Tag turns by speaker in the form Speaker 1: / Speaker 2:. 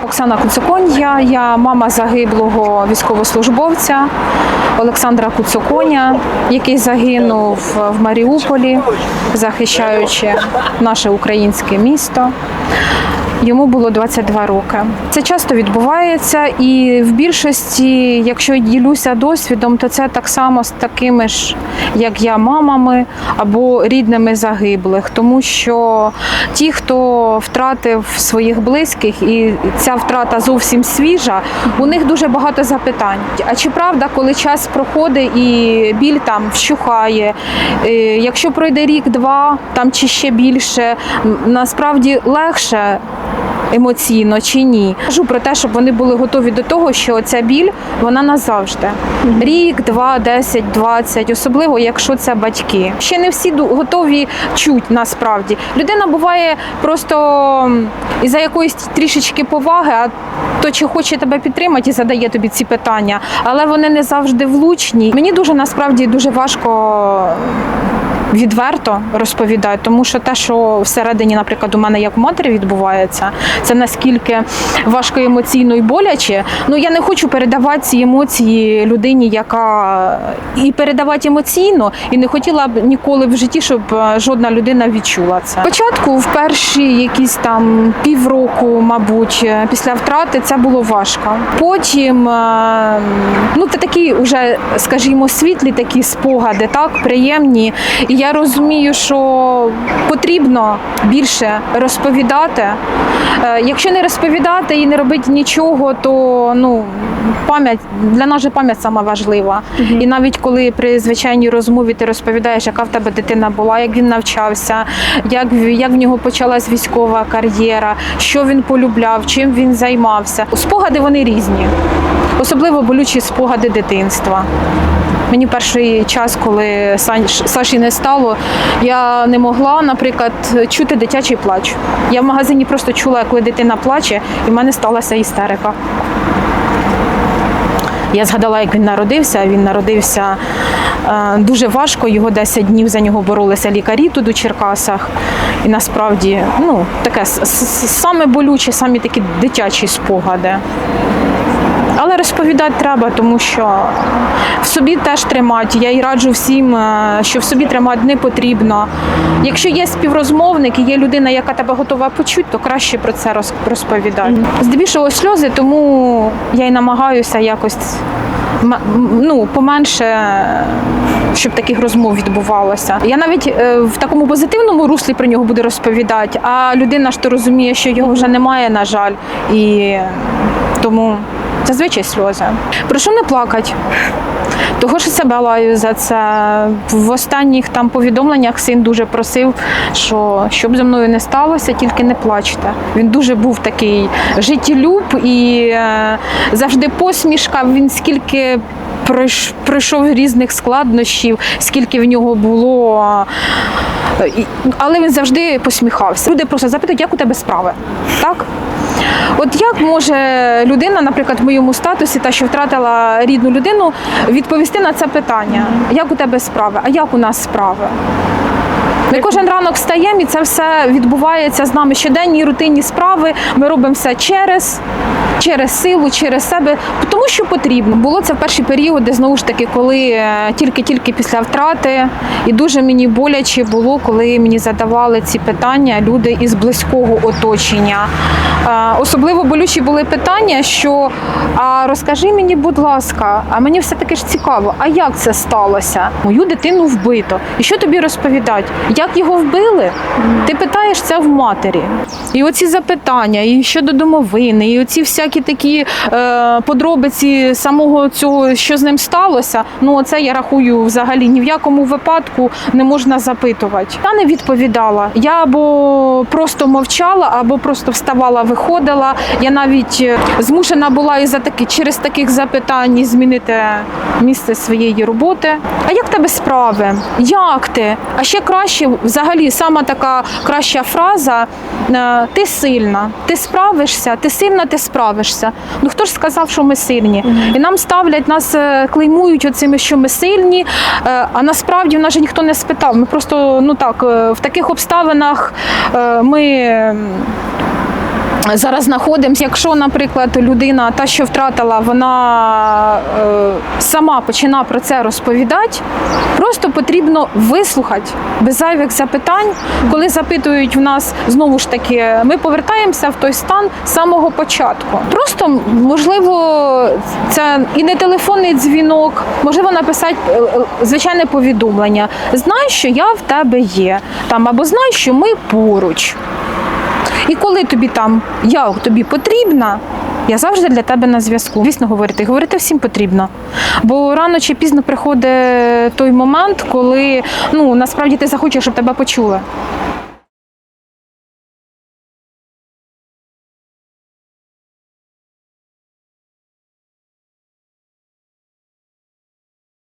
Speaker 1: Оксана Куцуконь, я мама загиблого військовослужбовця Олександра Куцуконя, який загинув в Маріуполі, захищаючи наше українське місто. Йому було 22 роки. Це часто відбувається, і в більшості, якщо ділюся досвідом, то це так само з такими ж, як я, мамами або рідними загиблих, тому що ті, хто втратив своїх близьких, і ця втрата зовсім свіжа, у них дуже багато запитань. А чи правда, коли час проходить і біль там вщухає? Е, Якщо пройде рік-два, там чи ще більше, насправді легше емоційно чи ні. Кажу про те, щоб вони були готові до того, що ця біль вона назавжди. Рік, два, десять, двадцять, особливо якщо це батьки. Ще не всі готові чуть насправді. Людина буває просто із-за якоїсь трішечки поваги, а то чи хоче тебе підтримати і задає тобі ці питання, але вони не завжди влучні. Мені дуже насправді дуже важко відверто розповідаю, тому що те, що всередині, наприклад, у мене як матері відбувається, це наскільки важко емоційно і боляче. Ну я не хочу передавати ці емоції людині, яка і передавати емоційно, і не хотіла б ніколи в житті, щоб е, жодна людина відчула це. Спочатку, в перші якісь там півроку, мабуть, е, після втрати це було важко. Потім е, ну це такі вже, скажімо, світлі такі спогади, так приємні. І я розумію, що потрібно більше розповідати. Е, Якщо не розповідати і не робити нічого, то ну пам'ять для нас же пам'ять сама важлива. І навіть коли при звичайній розмові ти розповідаєш, яка в тебе дитина була, як він навчався, як, як в нього почалась військова кар'єра, що він полюбляв, чим він займався. Спогади вони різні, особливо болючі спогади дитинства. Мені перший час, коли Саші не стало, я не могла, наприклад, чути дитячий плач. Я в магазині просто чула, коли дитина плаче, і в мене сталася істерика. Я згадала, як він народився. Він народився е, дуже важко. Його 10 днів за нього боролися лікарі тут у Черкасах. І насправді, ну, таке саме болюче, самі такі дитячі спогади. Але розповідати треба, тому що в собі теж тримати. Я і раджу всім, е, що в собі тримати не потрібно. Якщо є співрозмовник і є людина, яка тебе готова почути, то краще про це роз- розповідати. Здебільшого сльози, тому я й намагаюся якось ну, поменше. Щоб таких розмов відбувалося. Я навіть е, в такому позитивному руслі про нього буду розповідати, а людина ж то розуміє, що його вже немає, на жаль, і тому зазвичай сльози. Прошу не плакати. Того що себе лаю за це. В останніх там повідомленнях син дуже просив, що щоб зі мною не сталося, тільки не плачте. Він дуже був такий життєлюб і е, завжди посмішка. Він скільки пройш- пройшов різних складнощів, скільки в нього було. Е, Але він завжди посміхався. Люди просто запитують, як у тебе справи. Так? От як може людина, наприклад, в моєму статусі, та що втратила рідну людину, відповісти на це питання? Як у тебе справи? А як у нас справи? Ми кожен ранок встаємо, і це все відбувається з нами щоденні рутинні справи. Ми робимо все через, через силу, через себе, тому що потрібно. Було це в перші періоди, знову ж таки, коли е, тільки-тільки після втрати, і дуже мені боляче було, коли мені задавали ці питання люди із близького оточення. Е, Особливо болючі були питання, що а розкажи мені, будь ласка, а мені все таки ж цікаво, а як це сталося? Мою дитину вбито. І що тобі розповідати? Як його вбили? Ти питаєш це в матері. І оці запитання, і щодо домовини, і оці всякі такі е, подробиці самого цього, що з ним сталося. Ну, оце я рахую взагалі ні в якому випадку не можна запитувати. Я не відповідала. Я або просто мовчала, або просто вставала, виходила. Я навіть е, змушена була із за таки через таких запитань змінити місце своєї роботи. А як тебе справи? Як ти? А ще краще, взагалі, сама така краща фраза: е, ти сильна, ти справишся, ти сильна, ти справишся. Ну хто ж сказав, що ми сильні? І нам ставлять, нас е, клеймують оцими, що ми сильні. е, А насправді в нас же ніхто не спитав. Ми просто ну так в таких обставинах ми. Зараз знаходимося. Якщо, наприклад, людина, та, що втратила, вона е, сама починає про це розповідати, просто потрібно вислухати без зайвих запитань. Коли запитують в нас знову ж таки, ми повертаємося в той стан самого початку. Просто можливо, це і не телефонний дзвінок, можливо, написати е, е, звичайне повідомлення. Знай, що я в тебе є, там або знай, що ми поруч. І коли тобі там я тобі потрібна, я завжди для тебе на зв'язку. Звісно, говорити. Говорити всім потрібно. Бо рано чи пізно приходить той момент, коли ну насправді ти захочеш, щоб тебе почули.